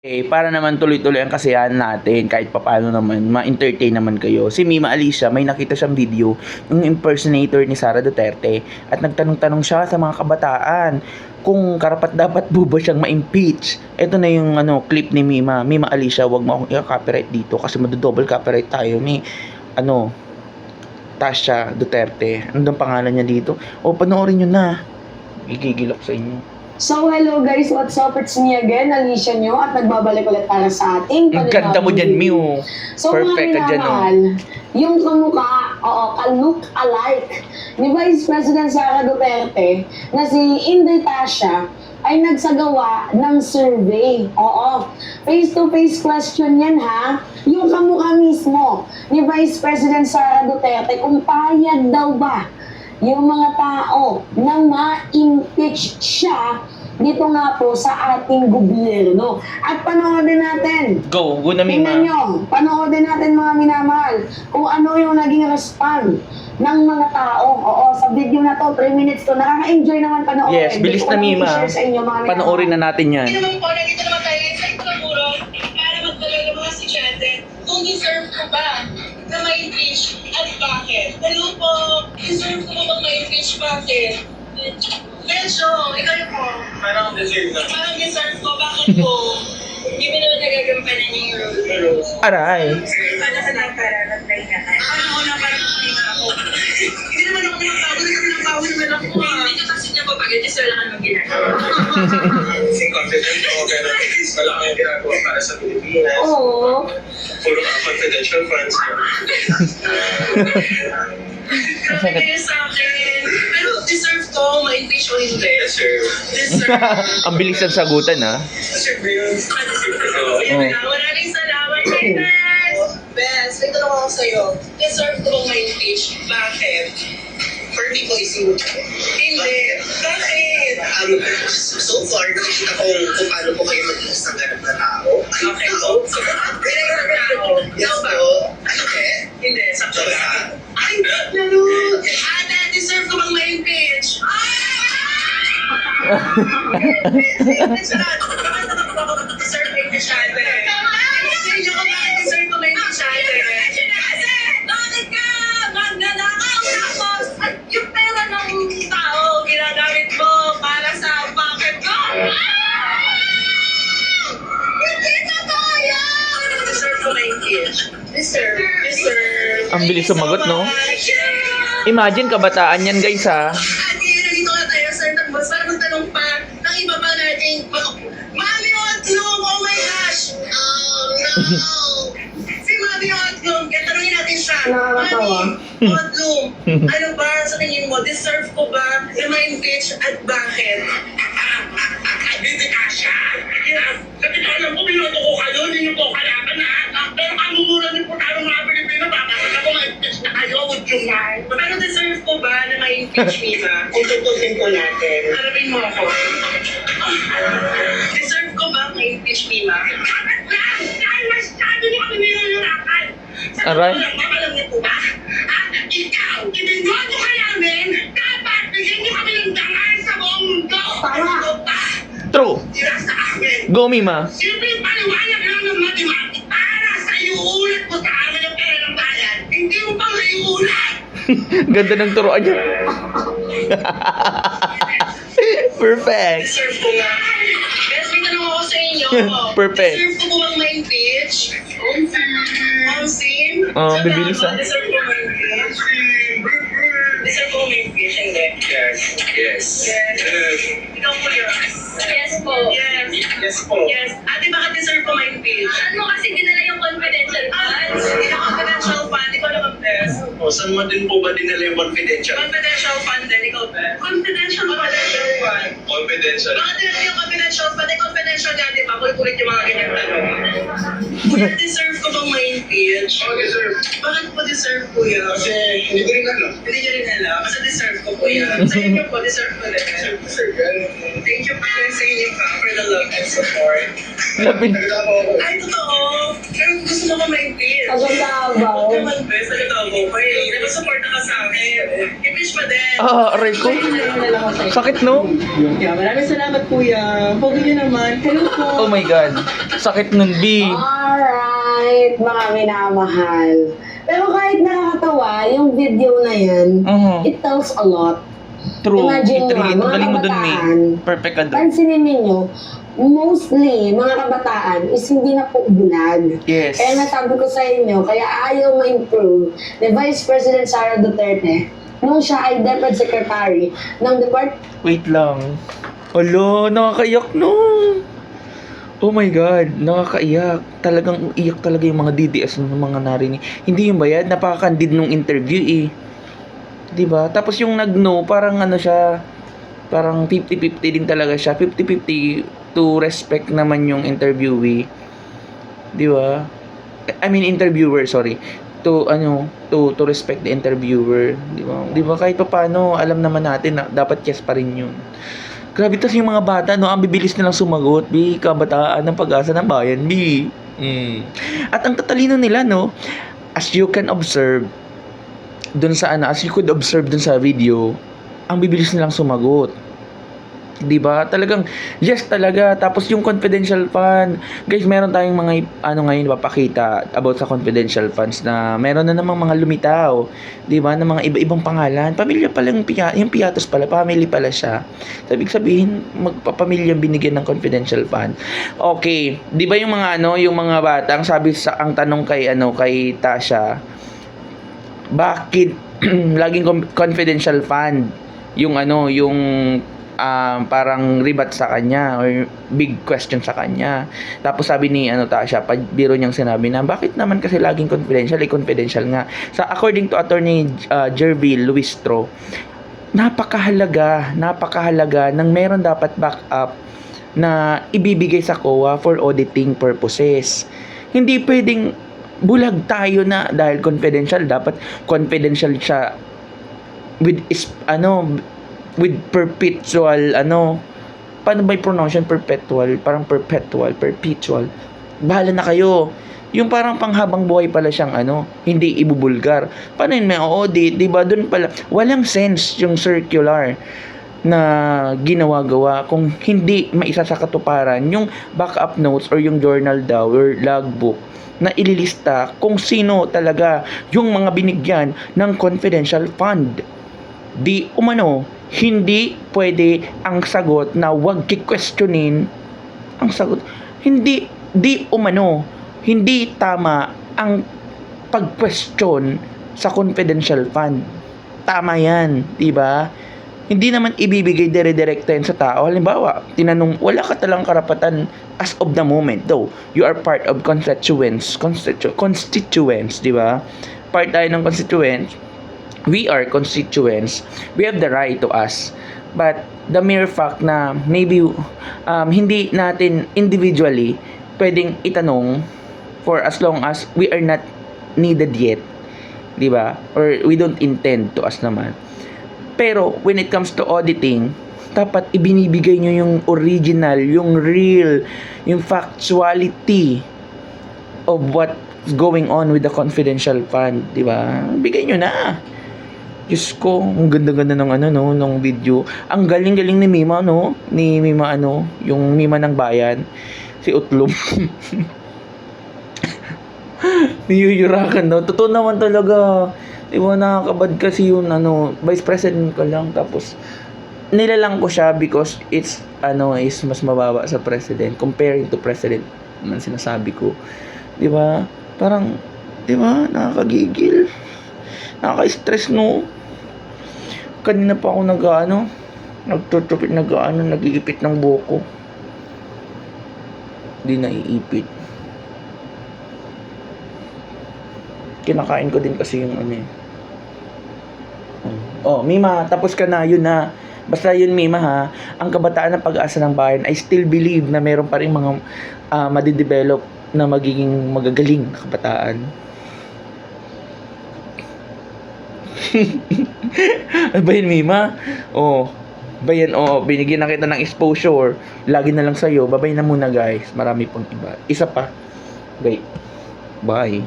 Eh, para naman tuloy-tuloy ang kasiyahan natin kahit papaano naman ma-entertain naman kayo. Si Mima Alicia, may nakita siyang video yung impersonator ni Sara Duterte at nagtanong-tanong siya sa mga kabataan kung karapat dapat po ba siyang ma-impeach. Ito na yung ano clip ni Mima. Mima Alicia, wag mo akong i-copyright dito kasi madodouble copyright tayo ni ano Tasha Duterte. Ano ang pangalan niya dito? O panoorin niyo na. Gigigil ako sa inyo. So, hello guys, what's up? It's me again, Alicia nyo, at nagbabalik ulit para sa ating Ang ganda mo dyan. Mew. So, Perfect ka mga dyan, oh. minamahal, yung kamukha, oo, ka-look alike ni Vice President Sara Duterte na si Inday Tasha ay nagsagawa ng survey. Oo, face-to-face question yan ha. Yung kamukha mismo ni Vice President Sara Duterte kung payag daw ba yung mga tao na ma-impeach siya dito nga po sa ating gobyerno. At panoodin natin Go, go na Mima. Tingnan nyo, panoodin natin mga minamahal kung ano yung naging respond ng mga tao. Oo, sa video na to, 3 minutes to. Nakaka-enjoy naman panoorin. Yes, bilis na Mima. i-share sa inyo, mga minamahal. Panoorin na natin yan. Hindi naman po, nandito naman tayo sa Itzamuro para magdala ng mga estudyante kung deserve ko ba na ma-impeach at bakit. Hello po, deserve ko ba bang ma-impeach bakit? Medyo, ikaw yung po. Parang deserve na. Parang deserve ko, bakit po? Hindi mo naman nagagampanan yung role. Aray. Paano ka na para nag-try na ka? Ano na parang hindi nga ako. Hindi naman ako nagpapagod, hindi naman nagpapagod naman ako. Hindi ka kasi niya papagod, kasi wala kang ginagawa. Confident ako pero wala kang ginagawa para sa Pilipinas. Oo. Puro mga confidential funds. Grabe kayo sa akin. Pero deserve ko, ma-impeach o hindi. Deserve. Deserve. Ang bilis ng sagutan ah. Deserve yun. Oh. Maraming salamat, Kainan! Bes, may tanong ako sa'yo. Deserve ko bang ma-impeach? Bakit? For people is you. Hindi. Bakit? Um, so far, nakikita ko kung paano po kayo mag-iis ng ganap na tao. Okay po. Hindi ka tao. Yes Ikaw ba? Ano eh? Hindi, sakto lang. Ay, lalo. Ate, deserve ko. Hindi bakit deserve ko ma-impeach ate. Bakit ka magnanakaw tapos at yung pera ng tao ginagamit mo para sa pocket ko? Hindi totoo yan! Deserve ko ma-impeach. Deserve. Deserve. Ang bilis sumagot, no? Yeah. Imagine kabataan yan guys ah. At yun, nandito ka tayo sa Tagbos para magtanong pa ng iba pa nating Mami Otlum! Oh my gosh! Oh no! si Mami Otlum, kaya tanongin natin siya. Nakakatawa. Mami Otlum, ano ba sa tingin mo? Deserve ko ba na ma-impeach at bakit? Hindi ka siya. Totoo lang po, binoto ko kayo. Hindi niyo po kalaban na. Pero kamumura niyo po tayo mga Pilipino. Mind? Pero deserve ko ba na ma-impeach, Mima? Kung tutusin ko natin. Harapin mo ako. Deserve ko ba ma-impeach, Mima? Dapat lang! Dahil masyado niyo kami nilalakan. Sa Aray. mama, alam niyo po ba? Ah, ikaw, ibinoto ka namin. Dapat bigyan niyo kami ng dangal sa buong mundo. Tama. Ano ba? True. Tira sa amin. Go Mima. Simpleng paliwanag lang ng mathematics para sa iuulat mo sa amin ang pera ng bayan. Hindi mo pang iuulat. Ganda ng turuan niya. Perfect. Deserve ko nga. Best, may tanong ako sa inyo. Perfect. Deserve ko ba ma-impeach? Omsim? Oh, Sa bibilis, tama, ah. Deserve ko ma-impeach? Deserve ko ma-impeach, hindi. Yes. Yes. Yes. Ikaw po yun. Yes po. Yes. Yes po. Yes. Ate, bakit deserve ko ma-impeach? Ano kasi dinala yung O, saan mo din po ba dinala yung confidential? Confidential fund din. Ikaw, Bes. Confidential confidential fund. Confidential. Bakit dinala yung confidential fund? Eh, confidential nga, di ba? Kulit-kulit yung mga ganyan tanong. Kuya, deserve ko bang ma-impeach? Oh, deserve. Bakit po deserve, kuya? Kasi hindi ko rin alam. Hindi niyo rin alam. Kasi deserve ko, kuya. Sa inyo po, deserve ko rin. Deserve yan. Thank you po sa inyo pa for the love and support. Ako. Ay, totoo. Pero gusto mo ko ma-impeach. Saganda ba? Naman, bes. Nagkatawa ko pa eh. Nag-support ka sa akin. Impeach pa din. Ah, aray ko. Sakit, no? Yeah, maraming salamat, kuya. Pogi niyo naman. Hello po. Oh my God. Sakit nun, B. Alright, mga minamahal. Pero kahit nakakatawa, yung video na yan, Uh-huh. it tells a lot. True. Imagine mo, Ito, mga galing mo dun, May. kabataan. Perfect ka dun. Pansinin ninyo, mostly, mga kabataan is hindi na po bulag. Yes. Kaya nasabi ko sa inyo, kaya ayaw ma-improve ni Vice President Sara Duterte nung siya ay Deputy Secretary ng Department Wait lang. Alo, nakakaiyak no. Oh my God, nakakaiyak. Talagang iyak talaga yung mga DDS ng mga narinig. Hindi yung bayad, napakakandid nung interview eh. ba? Tapos yung nag-no, parang ano siya, parang 50-50 din talaga siya. 50-50 to respect naman yung interviewee. ba? I mean interviewer, sorry. To ano, to to respect the interviewer, 'di ba? 'Di ba kahit papaano, alam naman natin na dapat yes pa rin 'yun. Grabe tas yung mga bata, no, ang bibilis nilang sumagot, bi, kabataan ng pag-asa ng bayan, bi. Mm. At ang tatalino nila, no, as you can observe, dun sa ano, as you could observe dun sa video, ang bibilis nilang sumagot. 'Di ba? Talagang yes talaga. Tapos yung confidential fund. Guys, meron tayong mga ano ngayon papakita about sa confidential funds na meron na namang mga lumitaw, 'di ba? Ng mga iba-ibang pangalan. Pamilya pala yung, piya, yung Piatos pala, family pala siya. So, ibig sabihin, magpapamilya binigyan ng confidential fund. Okay, 'di ba yung mga ano, yung mga bata, ang sabi sa ang tanong kay ano kay Tasha, bakit laging confidential fund yung ano yung um, parang ribat sa kanya or big question sa kanya. Tapos sabi ni ano Tasha pag biro niyang sinabi na bakit naman kasi laging confidential? Eh confidential nga. Sa according to attorney uh, Jervil Luistro napakahalaga napakahalaga ng meron dapat backup na ibibigay sa COA for auditing purposes. Hindi pwedeng bulag tayo na dahil confidential. Dapat confidential siya with ano with perpetual ano paano ba pronunciation? Perpetual parang perpetual perpetual. Bahala na kayo. Yung parang panghabang buhay pala siyang ano hindi ibubulgar. Paano yun may audit di ba doon pala walang sense yung circular na ginawa-gawa kung hindi maisa sa katuparan yung backup notes or yung journal daw or logbook na ililista kung sino talaga yung mga binigyan ng confidential fund. Di umano, hindi pwede ang sagot na wag kikwestiyonin ang sagot. Hindi, di umano, hindi tama ang pag-question sa confidential fund. Tama yan, di ba? Hindi naman ibibigay dire-direkta yan sa tao. Halimbawa, tinanong, wala ka talang karapatan as of the moment, though. You are part of constituents. Constitu- constituents, di ba? Part tayo ng constituents. We are constituents. We have the right to ask. But the mere fact na maybe um, hindi natin individually pwedeng itanong for as long as we are not needed yet. Di ba? Or we don't intend to ask naman. Pero when it comes to auditing, dapat ibinibigay nyo yung original, yung real, yung factuality of what's going on with the confidential fund, di ba? Bigay nyo na. Diyos ko, ang ganda-ganda ng ano no, ng video. Ang galing-galing ni Mima no, ni Mima ano, yung Mima ng bayan, si Utlom. Niyuyurakan no. Totoo naman talaga. Di ba nakakabad kasi yung ano, vice president ko lang tapos nilalang ko siya because it's ano is mas mababa sa president comparing to president man sinasabi ko. 'Di ba? Parang 'di ba? Nakakagigil. Nakaka-stress no. Kanina pa ako nag-ano, nagtutupit nag-ano, nag-iipit ng buhok ko. Hindi naiipit. Kinakain ko din kasi yung ano eh. Oh, Mima, tapos ka na, yun na. Basta yun, Mima ha, ang kabataan ng pag-asa ng bayan, I still believe na meron pa rin mga uh, madidevelop na magiging magagaling kabataan. ano ba yun, Mima? Oh, ba yan, oh, binigyan na kita ng exposure. Lagi na lang sa'yo. Babay na muna, guys. Marami pang iba. Isa pa. Wait. Bye.